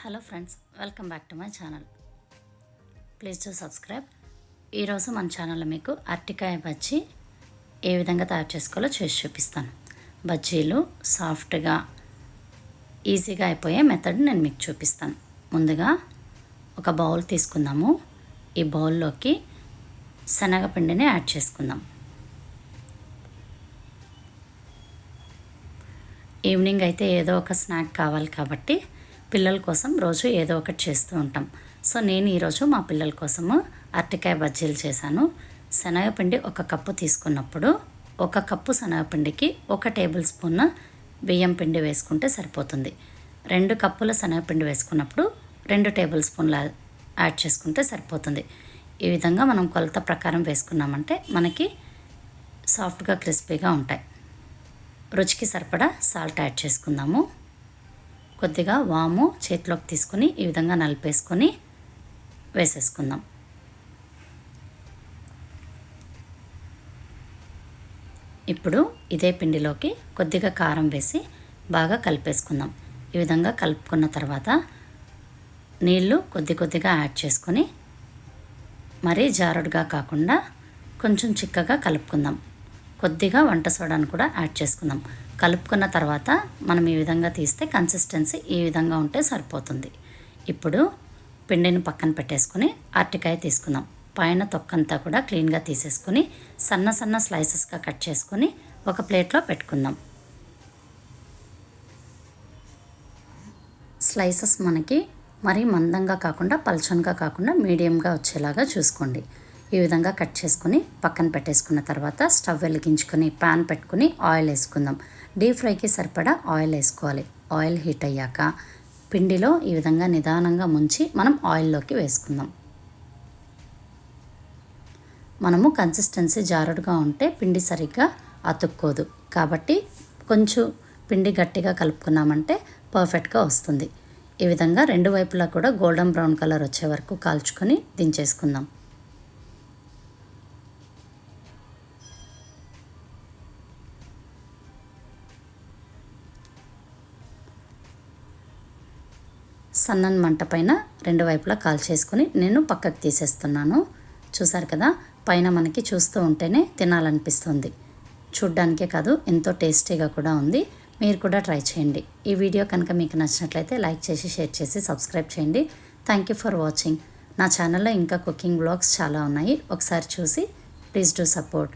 Hello friends welcome back to my channel. Please to subscribe. ఈరోజు మన ఛానల్లో మీకు అరటికాయ బజ్జీ ఏ విధంగా తయారు చేసుకోవాలో చేసి చూపిస్తాను. బజ్జీలు సాఫ్ట్గా ఈజీగా అయిపోయే మెథడ్ నేను మీకు చూపిస్తాను. ముందుగా ఒక బౌల్ తీసుకుందాము. ఈ బౌల్లోకి శనగపిండిని యాడ్ చేసుకుందాం. ఈవినింగ్ అయితే ఏదో ఒక స్నాక్ కావాలి కాబట్టి పిల్లల కోసం రోజు ఏదో ఒకటి చేస్తూ ఉంటాం. సో నేను ఈరోజు మా పిల్లల కోసము అరటికాయ బజ్జీలు చేశాను. శనగపిండి ఒక కప్పు తీసుకున్నప్పుడు ఒక కప్పు శనగపిండికి ఒక టేబుల్ స్పూన్ బియ్యం పిండి వేసుకుంటే సరిపోతుంది. రెండు కప్పుల శనగపిండి వేసుకున్నప్పుడు రెండు టేబుల్ స్పూన్ల యాడ్ చేసుకుంటే సరిపోతుంది. ఈ విధంగా మనం కొలత ప్రకారం వేసుకున్నామంటే మనకి సాఫ్ట్గా క్రిస్పీగా ఉంటాయి. రుచికి సరిపడా సాల్ట్ యాడ్ చేసుకుందాము. కొద్దిగా వాము చేతిలోకి తీసుకొని ఈ విధంగా నలిపేసుకొని వేసేసుకుందాం. ఇప్పుడు ఇదే పిండిలోకి కొద్దిగా కారం వేసి బాగా కలిపేసుకుందాం. ఈ విధంగా కలుపుకున్న తర్వాత నీళ్ళు కొద్ది కొద్దిగా యాడ్ చేసుకొని మరీ జారుడుగా కాకుండా కొంచెం చిక్కగా కలుపుకుందాం. కొద్దిగా వంట సోడాను కూడా యాడ్ చేసుకుందాం. కలుపుకున్న తర్వాత మనం ఈ విధంగా తీస్తే కన్సిస్టెన్సీ ఈ విధంగా ఉంటే సరిపోతుంది. ఇప్పుడు పిండిని పక్కన పెట్టేసుకొని అరటికాయ తీసుకుందాం. పైన తొక్కంతా కూడా క్లీన్గా తీసేసుకొని సన్న సన్న స్లైసెస్గా కట్ చేసుకుని ఒక ప్లేట్లో పెట్టుకుందాం. స్లైసెస్ మనకి మరీ మందంగా కాకుండా పల్చన్గా కాకుండా మీడియంగా వచ్చేలాగా చూసుకోండి. ఈ విధంగా కట్ చేసుకుని పక్కన పెట్టేసుకున్న తర్వాత స్టవ్ వెలిగించుకొని ప్యాన్ పెట్టుకుని ఆయిల్ వేసుకుందాం. డీప్ ఫ్రైకి సరిపడా ఆయిల్ వేసుకోవాలి. ఆయిల్ హీట్ అయ్యాక పిండిలో ఈ విధంగా నిదానంగా ముంచి మనం ఆయిల్లోకి వేసుకుందాం. మనము కన్సిస్టెన్సీ జారుడుగా ఉంటే పిండి సరిగ్గా అతుక్కోదు. కాబట్టి కొంచెం పిండి గట్టిగా కలుపుకున్నామంటే పర్ఫెక్ట్గా వస్తుంది. ఈ విధంగా రెండు వైపులా కూడా గోల్డెన్ బ్రౌన్ కలర్ వచ్చే వరకు కాల్చుకొని దించేసుకుందాం. సన్నని మంట పైన రెండు వైపులా కాల్ చేసుకొని నేను పక్కకు తీసేస్తున్నాను. చూసారు కదా పైన మనకి చూస్తూ ఉంటేనే తినాలనిపిస్తుంది. చూడ్డానికే కాదు ఎంతో టేస్టీగా కూడా ఉంది. మీరు కూడా ట్రై చేయండి. ఈ వీడియో కనుక మీకు నచ్చినట్లయితే లైక్ చేసి షేర్ చేసి సబ్స్క్రైబ్ చేయండి. థ్యాంక్ యూ ఫర్ వాచింగ్ నా ఛానల్లో ఇంకా కుకింగ్ బ్లాగ్స్ చాలా ఉన్నాయి. ఒకసారి చూసి ప్లీజ్ డూ సపోర్ట్.